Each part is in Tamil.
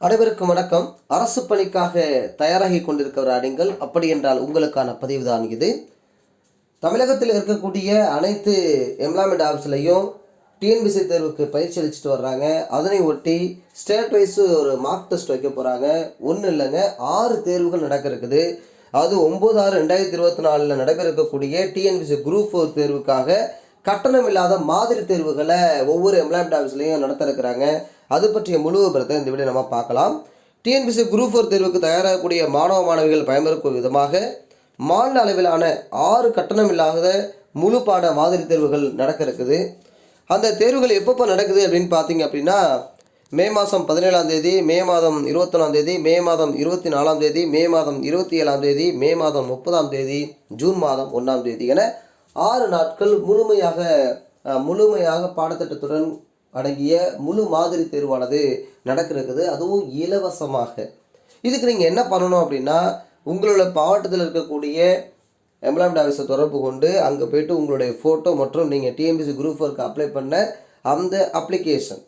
அனைவருக்கும் வணக்கம். அரசு பணிக்காக தயாராகி கொண்டிருக்கிற நீங்கள் அப்படி என்றால் உங்களுக்கான பதிவு தான் இது. தமிழகத்தில் இருக்கக்கூடிய அனைத்து எம்ப்ளாய்மெண்ட் ஆஃபீஸ்லையும் டிஎன்பிசி தேர்வுக்கு பயிற்சி அளிச்சுட்டு வர்றாங்க. அதனை ஒட்டி ஸ்டேட் வைஸு ஒரு மார்க் டெஸ்ட் வைக்க போகிறாங்க ஒன்றும் இல்லைங்க ஆறு தேர்வுகள் நடக்க இருக்குது அது ஒம்பது ஆறு ரெண்டாயிரத்தி இருபத்தி நாலில் நடக்க இருக்கக்கூடிய டிஎன்பிசி குரூப் ஃபோர் தேர்வுக்காக கட்டணம் இல்லாத மாதிரி தேர்வுகளை ஒவ்வொரு எம்ப்ளாய்மெண்ட் ஆஃபீஸ்லையும் நடத்திருக்கிறாங்க. அது பற்றிய முழு விபரத்தை இந்த வீடியோ நம்ம பார்க்கலாம். டிஎன்பிசி குரூப் ஃபோர் தேர்வுக்கு தயாராகக்கூடிய மாணவ மாணவிகள் பயன்பெறக்கும் விதமாக மாநில அளவிலான ஆறு கட்டணம் இல்லாத முழு பாட மாதிரி தேர்வுகள் நடக்க இருக்குது அந்த தேர்வுகள் எப்பப்போ நடக்குது அப்படின்னு பார்த்தீங்க அப்படின்னா மே மாதம் பதினேழாம் தேதி மே மாதம் இருபத்தொன்னாம் தேதி மே மாதம் இருபத்தி நாலாம் தேதி மே மாதம் இருபத்தி ஏழாம் தேதி மே மாதம் முப்பதாம் தேதி ஜூன் மாதம் ஒன்றாம் தேதி என ஆறு நாட்கள் முழுமையாக முழுமையாக பாடத்திட்டத்துடன் அடங்கிய முழு மாதிரி தேர்வானது நடக்கிறது. அதுவும் இலவசமாக. இதுக்கு நீங்கள் என்ன பண்ணணும் அப்படின்னா உங்களோட மாவட்டத்தில் இருக்கக்கூடிய எம்ப்ளாய்மெண்ட் ஆஃபீஸை தொடர்பு கொண்டு அங்கே போயிட்டு உங்களுடைய ஃபோட்டோ மற்றும் நீங்கள் டிஎம்பிசி குரூப் ஒர்க்கு அப்ளை பண்ண அந்த அப்ளிகேஷன்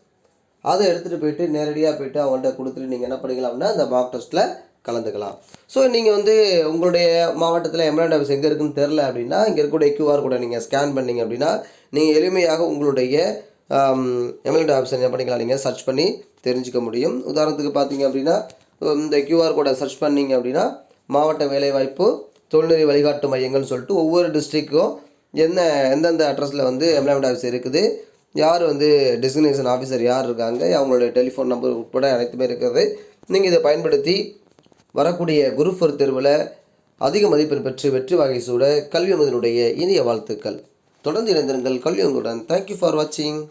அதை எடுத்துகிட்டு போயிட்டு நேரடியாக போயிட்டு அவங்கள்ட்ட கொடுத்துட்டு நீங்கள் என்ன பண்ணிக்கலாம்னா அந்த மார்க் டெஸ்ட்டில் கலந்துக்கலாம். ஸோ நீங்கள் வந்து உங்களுடைய மாவட்டத்தில் எம்ப்ளாய்மெண்ட் ஆஃபீஸ் எங்கே இருக்குன்னு தெரில அப்படின்னா இங்கே இருக்கக்கூடிய கியூஆர் கூட நீங்கள் ஸ்கேன் பண்ணீங்க அப்படின்னா நீங்கள் எளிமையாக உங்களுடைய எம்எல்ஏ ஆஃபீஸர் என்ன பண்ணிக்கலாம் நீங்கள் சர்ச் பண்ணி தெரிஞ்சுக்க முடியும். உதாரணத்துக்கு பார்த்தீங்க அப்படின்னா இந்த கியூஆர் கோடை சர்ச் பண்ணீங்க அப்படின்னா மாவட்ட வேலைவாய்ப்பு தொழில்நெறி வழிகாட்டு மையங்கள்னு சொல்லிட்டு ஒவ்வொரு டிஸ்ட்ரிக்ட்க்கும் என்ன எந்தெந்த அட்ரஸில் வந்து எம்ப்ளாய்மெண்ட் ஆஃபீஸ் இருக்குது யார் வந்து டெசிக்னேஷன் ஆஃபீஸர் யார் இருக்காங்க அவங்களுடைய டெலிஃபோன் நம்பர் உட்பட அனைத்துமே இருக்கிறது நீங்கள் இதை பயன்படுத்தி வரக்கூடிய குருஃபர் தேர்வில் அதிக மதிப்பெண் பெற்று வெற்றி வகை சூட கல்வி மதினுடைய இனிய வாழ்த்துக்கள். தொடர்ந்து இணைந்திருங்கள் கல்வி உங்களுடன் தேங்க்யூ ஃபார் வாட்சிங்